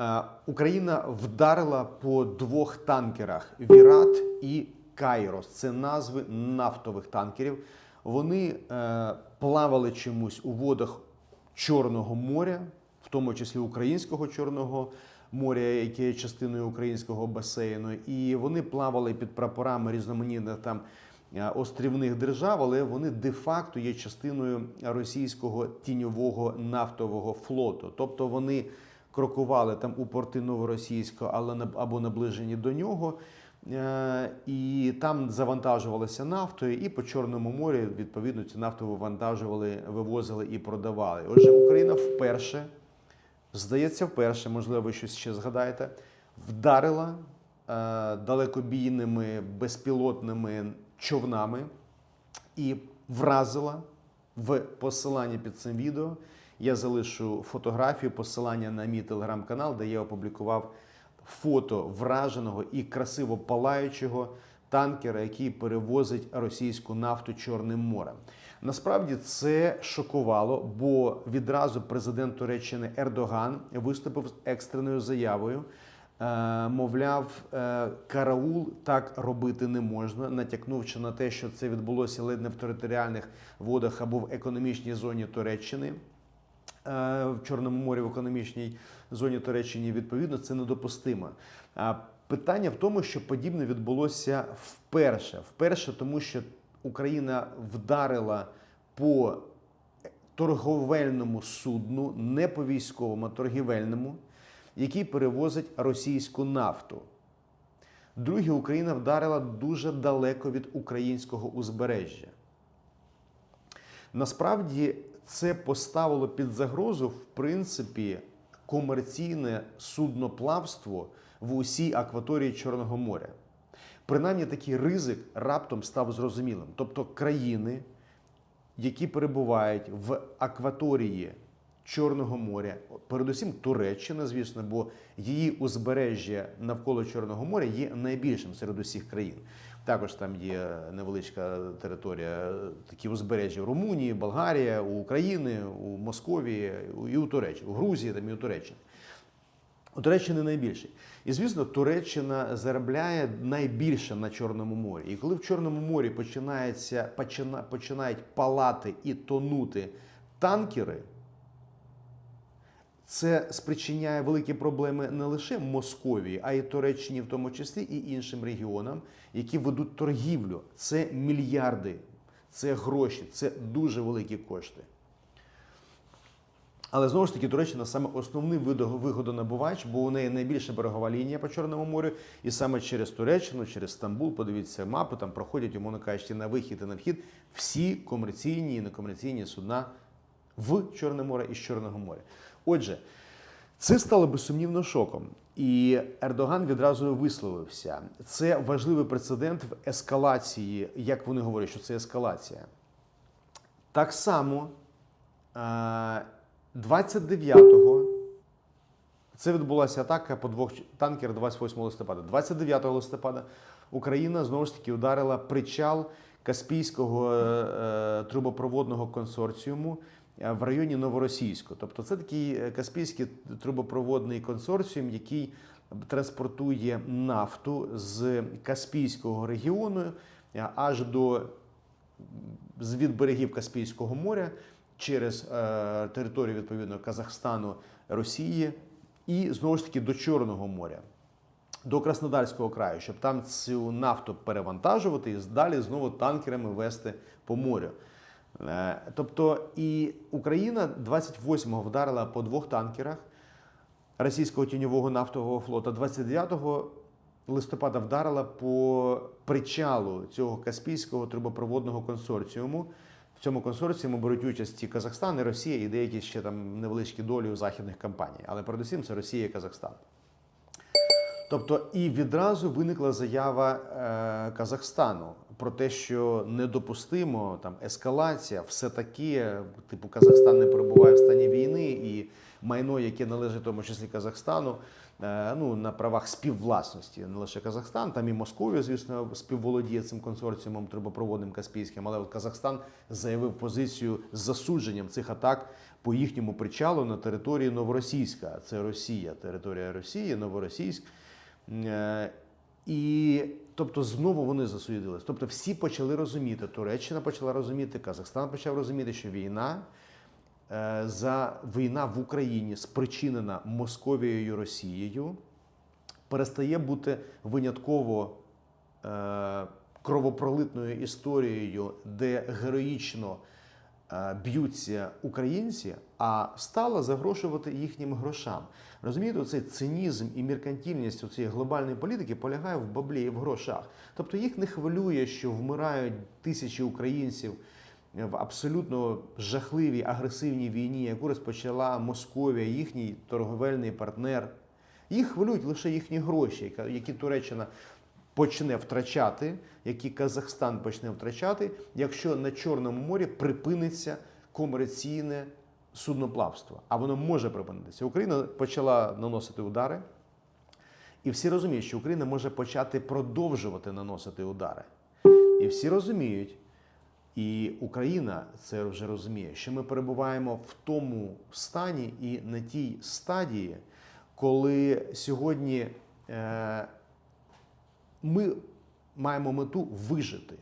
Е, Україна вдарила по двох танкерах Вірат і Кайрос. Це назви нафтових танкерів. Вони е, плавали чомусь у водах Чорного моря, в тому числі українського Чорного моря, яке є частиною українського басейну. І вони плавали під прапорами різноманітних там е, острівних держав, але вони де-факто є частиною російського тіньового нафтового флоту. Тобто вони крокували там у порти Новоросійська, але або наближені до нього. Е, І там завантажувалися нафтою, і по Чорному морі відповідно цю нафту вивантажували, вивозили і продавали. Отже, Україна вперше, здається, вперше, можливо, ви щось ще згадаєте, вдарила е, далекобійними безпілотними човнами і вразила в посиланні під цим відео. Я залишу фотографію, посилання на мій телеграм-канал, де я опублікував фото враженого і красиво палаючого танкера, який перевозить російську нафту Чорним морем. Насправді це шокувало, бо відразу президент Туреччини Ердоган виступив з екстреною заявою. Е, мовляв, е, караул так робити не можна, натякнувши на те, що це відбулося ледь не в територіальних водах або в економічній зоні Туреччини. Е, в Чорному морі в економічній зоні Туреччини відповідно це недопустимо. А питання в тому, що подібне відбулося вперше. Вперше, тому що Україна вдарила по торговельному судну, не по військовому, а торгівельному, який перевозить російську нафту. Друге, Україна вдарила дуже далеко від українського узбережжя. Насправді це поставило під загрозу, в принципі, комерційне судноплавство в усій акваторії Чорного моря. Принаймні такий ризик раптом став зрозумілим. Тобто країни, які перебувають в акваторії Чорного моря, передусім Туреччина, звісно, бо її узбережжя навколо Чорного моря є найбільшим серед усіх країн. Також там є невеличка територія, такі узбережжя Румунії, Болгарія, у України, у Московії і у Туреччині, у Грузії там і у Туреччині. У Туреччини найбільший. І звісно, Туреччина заробляє найбільше на Чорному морі. І коли в Чорному морі починається, почина, починають палати і тонути танкери, це спричиняє великі проблеми не лише Московії, а й Туреччині, в тому числі і іншим регіонам, які ведуть торгівлю. Це мільярди, це гроші, це дуже великі кошти. Але знову ж таки, Туреччина саме основний вигодонабувач, бо у неї найбільша берегова лінія по Чорному морю, і саме через Туреччину, через Стамбул, подивіться мапи, там проходять, умовно кажучи, на вихід і на вхід всі комерційні і некомерційні судна в Чорне море і з Чорного моря. Отже, це стало безсумнівно шоком. І Ердоган відразу висловився. Це важливий прецедент в ескалації, як вони говорять, що це ескалація. Так само е, 29-го це відбулася атака по двох танкерах 28 листопада. 29 листопада Україна знову ж таки ударила причал Каспійського е, е, трубопроводного консорціуму е, в районі Новоросійську. Тобто це такий е, Каспійський трубопроводний консорціум, який транспортує нафту з Каспійського регіону е, аж до від берегів Каспійського моря через е, територію відповідно Казахстану, Росії і знову ж таки до Чорного моря, до Краснодарського краю, щоб там цю нафту перевантажувати і далі знову танкерами вести по морю. Е, тобто і Україна 28-го вдарила по двох танкерах російського тіньового нафтового флота. 29 листопада вдарила по причалу цього Каспійського трубопроводного консорціуму. В цьому консорціумі беруть участь і Казахстан, і Росія, і деякі ще там невеличкі долі у західних компаній. Але передусім це Росія і Казахстан. Тобто, і відразу виникла заява е, Казахстану про те, що недопустимо там ескалація, все таке, типу Казахстан не перебуває в стані війни, і майно, яке належить в тому числі Казахстану, е, ну на правах співвласності, не лише Казахстан, там і Московія, звісно, співволодіє цим консорціумом трубопроводним Каспійським, але от Казахстан заявив позицію з засудженням цих атак по їхньому причалу на території Новоросійська. Це Росія, територія Росії, Новоросійськ. Е, І тобто знову вони засуєдились. Тобто всі почали розуміти, Туреччина почала розуміти, Казахстан почав розуміти, що війна е, за війна в Україні спричинена Московією Росією, перестає бути винятково е, кровопролитною історією, де героїчно б'ються українці, а стала загрошувати їхнім грошам. Розумієте, цей цинізм і меркантильність цієї глобальної політики полягає в баблі і в грошах. Тобто їх не хвилює, що вмирають тисячі українців в абсолютно жахливій агресивній війні, яку розпочала Московія, їхній торговельний партнер. Їх хвилюють лише їхні гроші, які Туреччина почне втрачати, які Казахстан почне втрачати, якщо на Чорному морі припиниться комерційне судноплавство. А воно може припинитися. Україна почала наносити удари, і всі розуміють, що Україна може почати продовжувати наносити удари. І всі розуміють, і Україна це вже розуміє, що ми перебуваємо в тому стані і на тій стадії, коли сьогодні е, ми маємо мету вижити.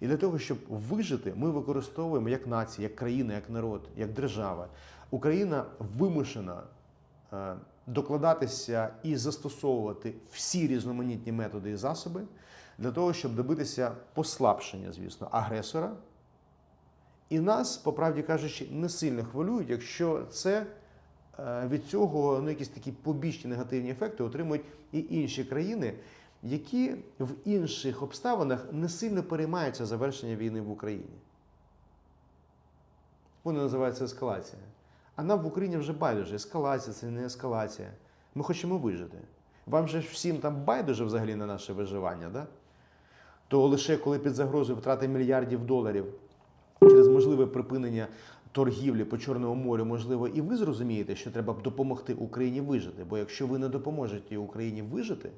І для того, щоб вижити, ми використовуємо як нація, як країна, як народ, як держава. Україна вимушена е, докладатися і застосовувати всі різноманітні методи і засоби для того, щоб добитися послабшення, звісно, агресора. І нас, по правді кажучи, не сильно хвилюють, якщо це е, від цього ну, якісь такі побічні негативні ефекти отримують і інші країни, які в інших обставинах не сильно переймаються завершення війни в Україні. Вони називаються ескалація. А нам в Україні вже байдуже. Ескалація це не ескалація. Ми хочемо вижити. Вам же всім там байдуже взагалі на наше виживання, да? то лише коли під загрозою втрати мільярдів доларів через можливе припинення торгівлі по Чорному морю, можливо, і ви зрозумієте, що треба допомогти Україні вижити. Бо якщо ви не допоможете Україні вижити,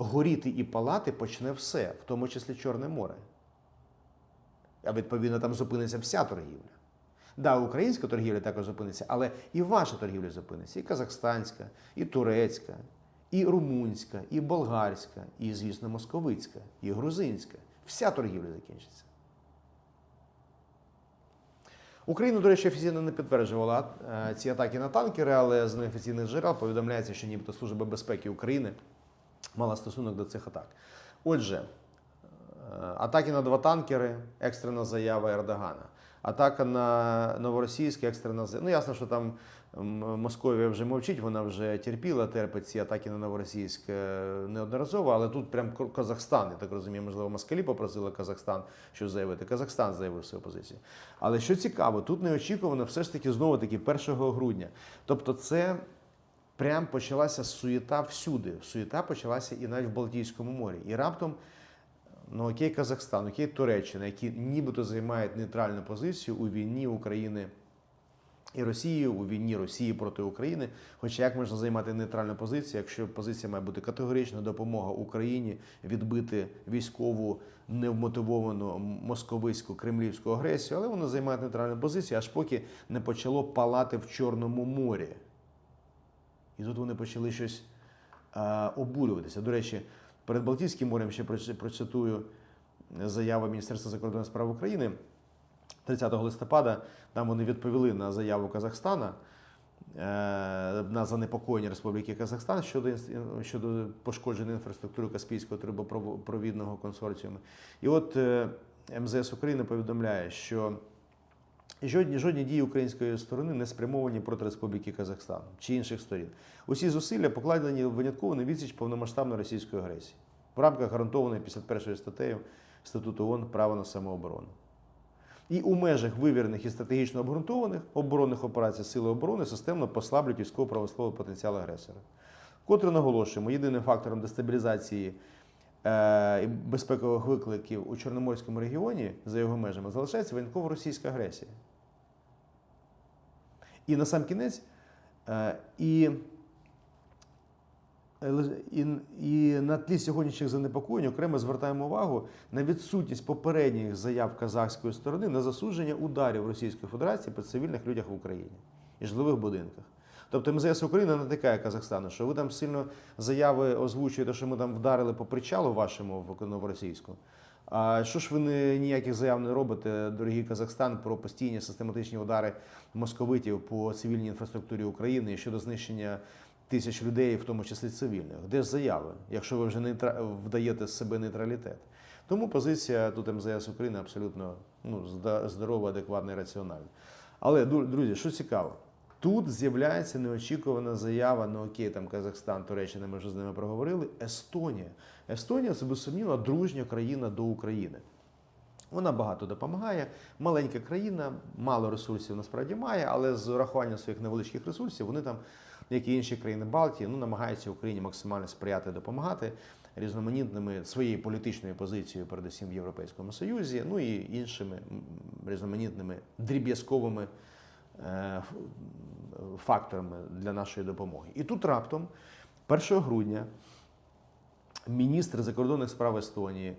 горіти і палати почне все, в тому числі Чорне море. А відповідно там зупиниться вся торгівля. Да, українська торгівля також зупиниться, але і ваша торгівля зупиниться, і казахстанська, і турецька, і румунська, і болгарська, і, звісно, московицька, і грузинська. Вся торгівля закінчиться. Україна, до речі, офіційно не підтверджувала е, ці атаки на танкери, але з неофіційних джерел повідомляється, що нібито Служба безпеки України мала стосунок до цих атак. Отже, е, атаки на два танкери, екстрена заява Ердогана. Атака на новоросійське, екстрена заява. Ну, ясно, що там Московія вже мовчить, вона вже терпіла, терпить ці атаки на новоросійськ е, неодноразово, але тут прям Казахстан, я так розумію, можливо, москалі попросили Казахстан щось заявити. Казахстан заявив свою позицію. Але що цікаво, тут неочікувано все ж таки знову таки 1 грудня. Тобто, це прям почалася суєта всюди. Суєта почалася і навіть в Балтійському морі. І раптом, ну окей, Казахстан, окей, Туреччина, які нібито займають нейтральну позицію у війні України і Росії, у війні Росії проти України. Хоча як можна займати нейтральну позицію, якщо позиція має бути категорична допомога Україні відбити військову невмотивовану московицьку кремлівську агресію, але вони займають нейтральну позицію, аж поки не почало палати в Чорному морі. І тут вони почали щось е, обурюватися. До речі, перед Балтійським морем ще процитую заяву Міністерства закордонних справ України 30 листопада. Там вони відповіли на заяву Казахстана е, на занепокоєння Республіки Казахстан щодо, щодо пошкодженої інфраструктури Каспійського трубопровідного консорціуму. І от е, МЗС України повідомляє, що Жодні, жодні дії української сторони не спрямовані проти Республіки Казахстан чи інших сторін. Усі зусилля покладені винятково на відсіч повномасштабної російської агресії в рамках гарантованої 51 статтею Статуту ООН права на самооборону. І у межах вивірених і стратегічно обґрунтованих оборонних операцій Сили оборони системно послаблюють військово-промисловий потенціал агресора. Котре наголошуємо, єдиним фактором дестабілізації е, і безпекових викликів у Чорноморському регіоні за його межами залишається винятково російська агресія. І на сам кінець, е, і І, і на тлі сьогоднішніх занепокоєнь окремо звертаємо увагу на відсутність попередніх заяв казахської сторони на засудження ударів Російської Федерації по цивільних людях в Україні і житлових будинках. Тобто МЗС України натикає Казахстану, що ви там сильно заяви озвучуєте, що ми там вдарили по причалу вашому в новоросійську. А що ж ви не, ніяких заяв не робите, дорогий Казахстан, про постійні систематичні удари московитів по цивільній інфраструктурі України щодо знищення тисяч людей, в тому числі цивільних? Де ж заяви, якщо ви вже нейтра- вдаєте з себе нейтралітет? Тому позиція тут МЗС України абсолютно ну, здорова, адекватна і раціональна. Але, друзі, що цікаво, тут з'являється неочікувана заява, ну окей, там Казахстан, Туреччина, ми вже з ними проговорили. Естонія. Естонія це безсумнівно дружня країна до України. Вона багато допомагає. Маленька країна, мало ресурсів насправді має, але з урахуванням своїх невеличких ресурсів вони там, як і інші країни Балтії, ну, намагаються Україні максимально сприяти допомагати різноманітними своєю політичною позицією, передусім в Європейському Союзі, ну і іншими різноманітними дріб'язковими факторами для нашої допомоги. І тут раптом, 1 грудня, міністр закордонних справ Естонії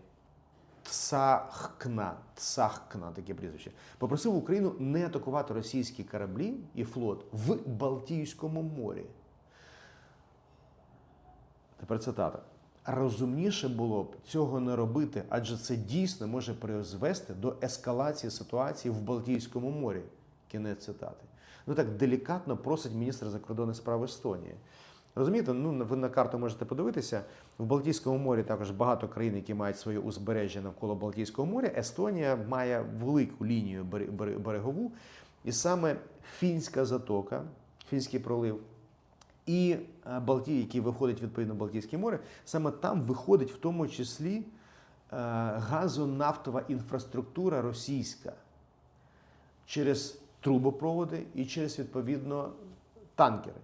Цахкна, Цахкна, таке прізвище, попросив Україну не атакувати російські кораблі і флот в Балтійському морі. Тепер цитата. Розумніше було б цього не робити, адже це дійсно може призвести до ескалації ситуації в Балтійському морі. Кінець цитати. Ну так делікатно просить міністр закордонних справ Естонії. Розумієте, ну ви на карту можете подивитися. В Балтійському морі також багато країн, які мають своє узбережжя навколо Балтійського моря. Естонія має велику лінію бере- бере- берегову, і саме фінська затока, фінський пролив і е, Балтії, який виходить відповідно в Балтійське море, саме там виходить в тому числі е, газонафтова інфраструктура російська через трубопроводи і через відповідно танкери.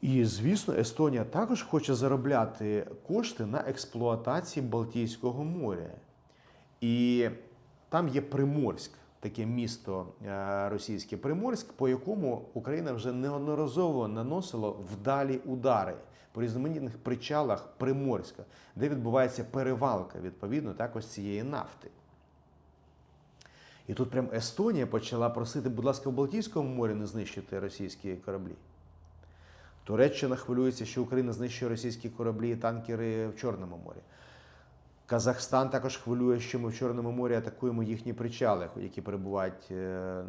І звісно, Естонія також хоче заробляти кошти на експлуатації Балтійського моря. І там є Приморськ, таке місто е, російське Приморськ, по якому Україна вже неодноразово наносила вдалі удари по різноманітних причалах Приморська, де відбувається перевалка відповідно також цієї нафти. І тут прям Естонія почала просити, будь ласка, в Балтійському морі не знищити російські кораблі. Туреччина хвилюється, що Україна знищує російські кораблі і танкери в Чорному морі. Казахстан також хвилює, що ми в Чорному морі атакуємо їхні причали, які перебувають е,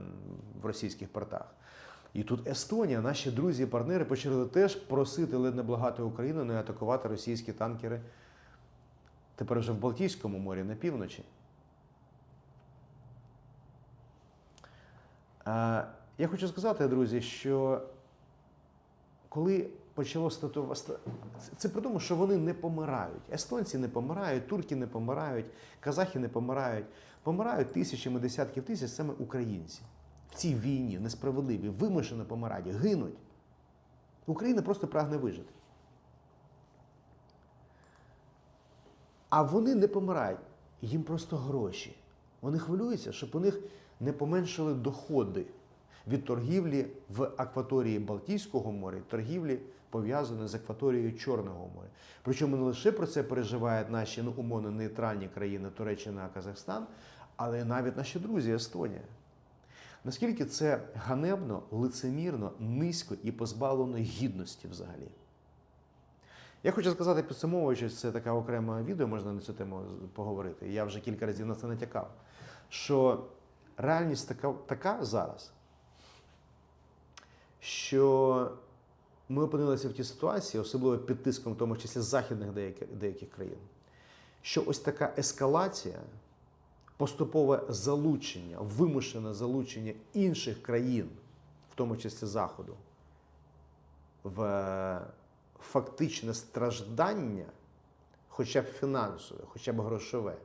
в російських портах. І тут Естонія, наші друзі і партнери почали теж просити ледь не благати Україну не атакувати російські танкери тепер вже в Балтійському морі на півночі. Я хочу сказати, друзі, що коли почало статува... це- це при тому, що вони не помирають. Естонці не помирають, турки не помирають, казахи не помирають. Помирають тисячами, десятків тисяч саме українці. В цій війні несправедливі, вимушено помирають, гинуть. Україна просто прагне вижити. А вони не помирають, їм просто гроші. Вони хвилюються, щоб у них не поменшили доходи від торгівлі в акваторії Балтійського моря, торгівлі пов'язаної з акваторією Чорного моря. Причому не лише про це переживають наші ну, умовно нейтральні країни Туреччина, Казахстан, але навіть наші друзі Естонія. Наскільки це ганебно, лицемірно, низько і позбавлено гідності взагалі? Я хочу сказати, підсумовуючи, це таке окреме відео, можна на цю тему поговорити. Я вже кілька разів на це натякав. Що реальність така, така зараз, що ми опинилися в тій ситуації, особливо під тиском, в тому числі західних деяких, деяких країн, що ось така ескалація, поступове залучення, вимушене залучення інших країн, в тому числі Заходу, в фактичне страждання, хоча б фінансове, хоча б грошове,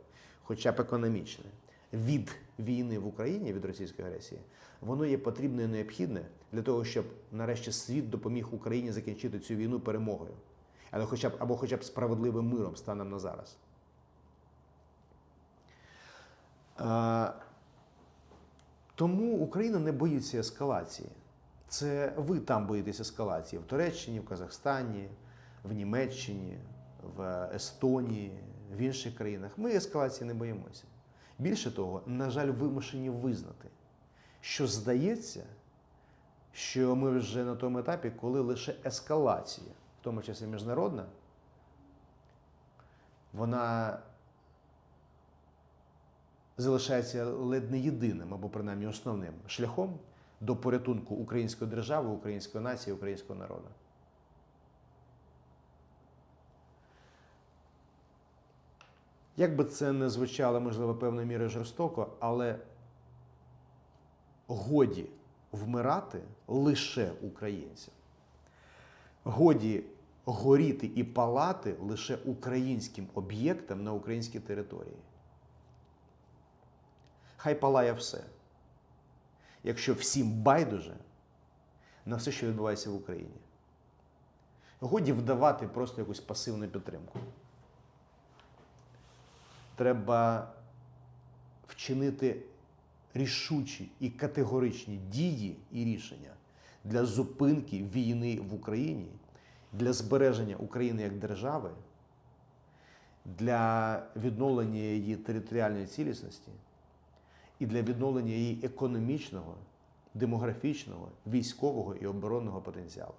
хоча б економічне, від війни в Україні, від російської агресії, воно є потрібне і необхідне для того, щоб нарешті світ допоміг Україні закінчити цю війну перемогою, але хоча б або хоча б справедливим миром станом на зараз. Е, Тому Україна не боїться ескалації. Це ви там боїтесь ескалації в Туреччині, в Казахстані, в Німеччині, в Естонії, в інших країнах. Ми ескалації не боїмося. Більше того, на жаль, вимушені визнати, що здається, що ми вже на тому етапі, коли лише ескалація, в тому числі міжнародна, вона залишається ледь не єдиним або принаймні основним шляхом до порятунку української держави, української нації, українського народу. Як би це не звучало, можливо, певною мірою жорстоко, але годі вмирати лише українцям. Годі горіти і палати лише українським об'єктам на українській території. Хай палає все. Якщо всім байдуже на все, що відбувається в Україні. Годі вдавати просто якусь пасивну підтримку. Треба вчинити рішучі і категоричні дії і рішення для зупинки війни в Україні, для збереження України як держави, для відновлення її територіальної цілісності і для відновлення її економічного, демографічного, військового і оборонного потенціалу.